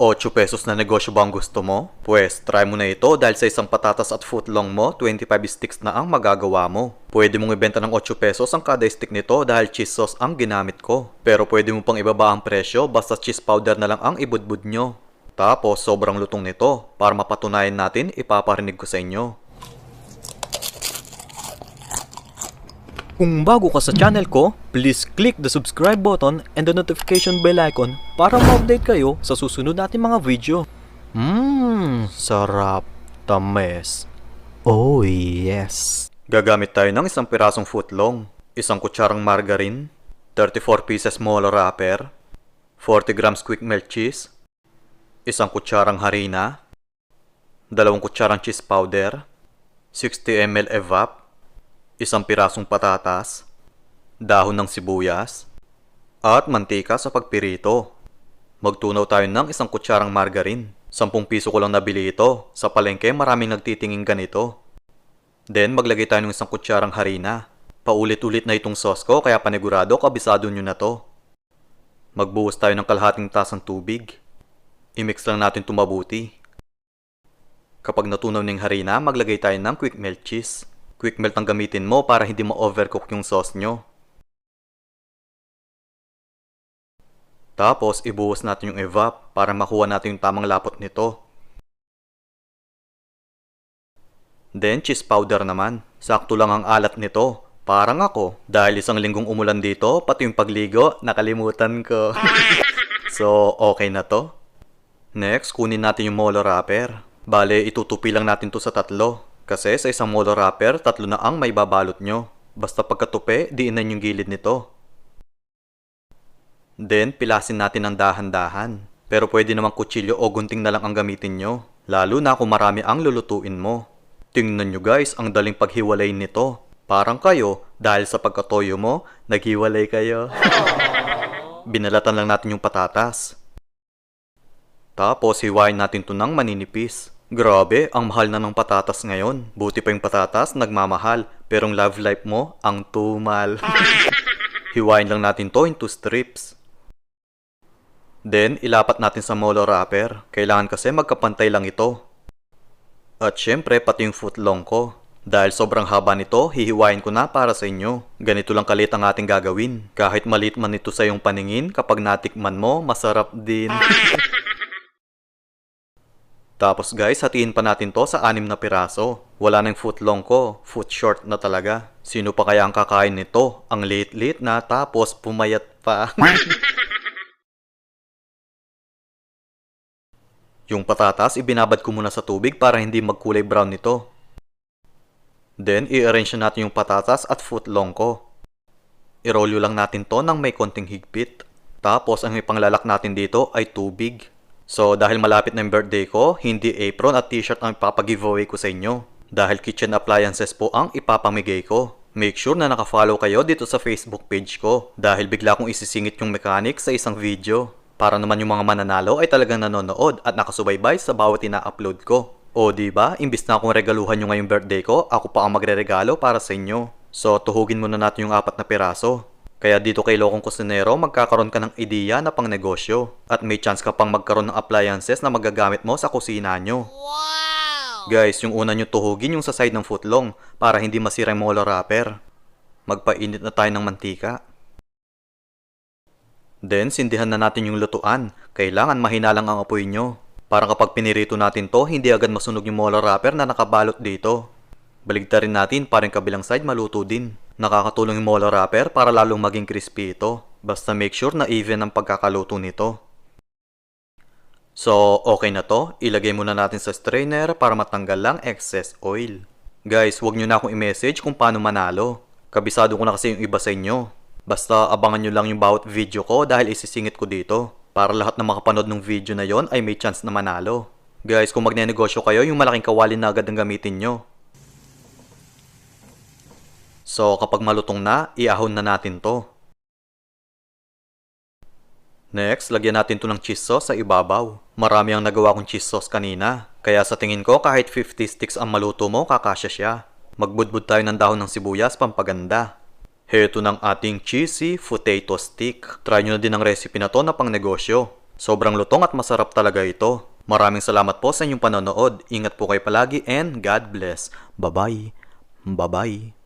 8 pesos na negosyo ba ang gusto mo? Pwes, try mo na ito dahil sa isang patatas at footlong mo, 25 sticks na ang magagawa mo. Pwede mong ibenta ng 8 pesos ang kada stick nito dahil cheese sauce ang ginamit ko. Pero pwede mo pang ibaba ang presyo basta cheese powder na lang ang ibudbud nyo. Tapos, sobrang lutong nito. Para mapatunayan natin, ipaparinig ko sa inyo. Kung bago ka sa channel ko, please click the subscribe button and the notification bell icon para ma-update kayo sa susunod natin mga video. Mmm, sarap. Tames. Oh yes. Gagamit tayo ng isang pirasong footlong, isang kutsarang margarine, 34 pieces molo wrapper, 40 grams quick melt cheese, isang kutsarang harina, dalawang kutsarang cheese powder, 60 ml evap, isang pirasong patatas, dahon ng sibuyas, at mantika sa pagpirito. Magtunaw tayo ng isang kutsarang margarine. 10 piso ko lang nabili ito. Sa palengke maraming nagtitingin ganito. Then maglagay tayo ng isang kutsarang harina. Paulit-ulit na itong sauce ko kaya panigurado kabisado nyo na to. Magbuhos tayo ng kalahating tasang tubig. I-mix lang natin ito mabuti. Kapag natunaw ng harina, maglagay tayo ng quick melt cheese. Quick melt ang gamitin mo para hindi ma-overcook yung sauce nyo. Tapos, ibuhos natin yung evap para makuha natin yung tamang lapot nito. Then, cheese powder naman. Sakto lang ang alat nito. Parang ako. Dahil isang linggong umulan dito, pati yung pagligo, nakalimutan ko. so, okay na to. Next, kunin natin yung molo wrapper. Bale, itutupi lang natin to sa tatlo. Kasi sa isang molo wrapper, tatlo na ang may babalot nyo. Basta pagkatupi, diinan yung gilid nito. Then, pilasin natin ng dahan-dahan. Pero pwede namang kutsilyo o gunting na lang ang gamitin nyo. Lalo na kung marami ang lulutuin mo. Tingnan nyo guys, ang daling paghiwalay nito. Parang kayo, dahil sa pagkatoyo mo, naghiwalay kayo. Binalatan lang natin yung patatas. Tapos, hiwain natin to ng maninipis. Grabe, ang mahal na ng patatas ngayon. Buti pa yung patatas, nagmamahal. Pero ang love life mo, ang tumal. Hiwain lang natin to into strips. Then, ilapat natin sa molo wrapper. Kailangan kasi magkapantay lang ito. At syempre, pati yung footlong ko. Dahil sobrang haba nito, hihiwain ko na para sa inyo. Ganito lang kalit ang ating gagawin. Kahit malit man ito sa iyong paningin, kapag natikman mo, masarap din. Tapos guys, hatiin pa natin to sa anim na piraso. Wala nang footlong ko, foot short na talaga. Sino pa kaya ang kakain nito? Ang liit-liit na tapos pumayat pa. Yung patatas, ibinabad ko muna sa tubig para hindi magkulay brown nito. Then, i-arrange na natin yung patatas at footlong ko. Irolyo lang natin to ng may konting higpit. Tapos, ang ipanglalak natin dito ay tubig. So, dahil malapit na yung birthday ko, hindi apron at t-shirt ang ipapag-giveaway ko sa inyo. Dahil kitchen appliances po ang ipapamigay ko. Make sure na nakafollow kayo dito sa Facebook page ko. Dahil bigla kong isisingit yung mechanics sa isang video. Para naman yung mga mananalo ay talagang nanonood at nakasubaybay sa bawat ina-upload ko. O ba, imbis na akong regaluhan nyo ngayong birthday ko, ako pa ang magre-regalo para sa inyo. So, tuhugin muna natin yung apat na piraso. Kaya dito kay Lokong Kusinero, magkakaroon ka ng ideya na pang negosyo. At may chance ka pang magkaroon ng appliances na magagamit mo sa kusina nyo. Guys, yung una nyo tuhugin yung sa side ng footlong para hindi masira yung molo wrapper. Magpainit na tayo ng mantika. Then, sindihan na natin yung lutuan. Kailangan mahina lang ang apoy nyo. Para kapag pinirito natin to, hindi agad masunog yung molo wrapper na nakabalot dito. Baligtarin natin para yung kabilang side maluto din. Nakakatulong yung molo wrapper para lalong maging crispy ito. Basta make sure na even ang pagkakaluto nito. So, okay na to. Ilagay muna natin sa strainer para matanggal lang excess oil. Guys, huwag nyo na akong i-message kung paano manalo. Kabisado ko na kasi yung iba sa inyo. Basta abangan nyo lang yung bawat video ko dahil isisingit ko dito. Para lahat na makapanood ng video na yon ay may chance na manalo. Guys, kung magnenegosyo kayo, yung malaking kawali na agad ang gamitin nyo. So, kapag malutong na, iahon na natin to. Next, lagyan natin to ng cheese sauce sa ibabaw. Marami ang nagawa kong cheese sauce kanina. Kaya sa tingin ko, kahit 50 sticks ang maluto mo, kakasya siya. Magbudbud tayo ng dahon ng sibuyas, pampaganda. Heto ng ating cheesy potato stick. Try nyo na din ang recipe na to na pang negosyo. Sobrang lutong at masarap talaga ito. Maraming salamat po sa inyong panonood. Ingat po kayo palagi and God bless. Bye-bye. Bye-bye.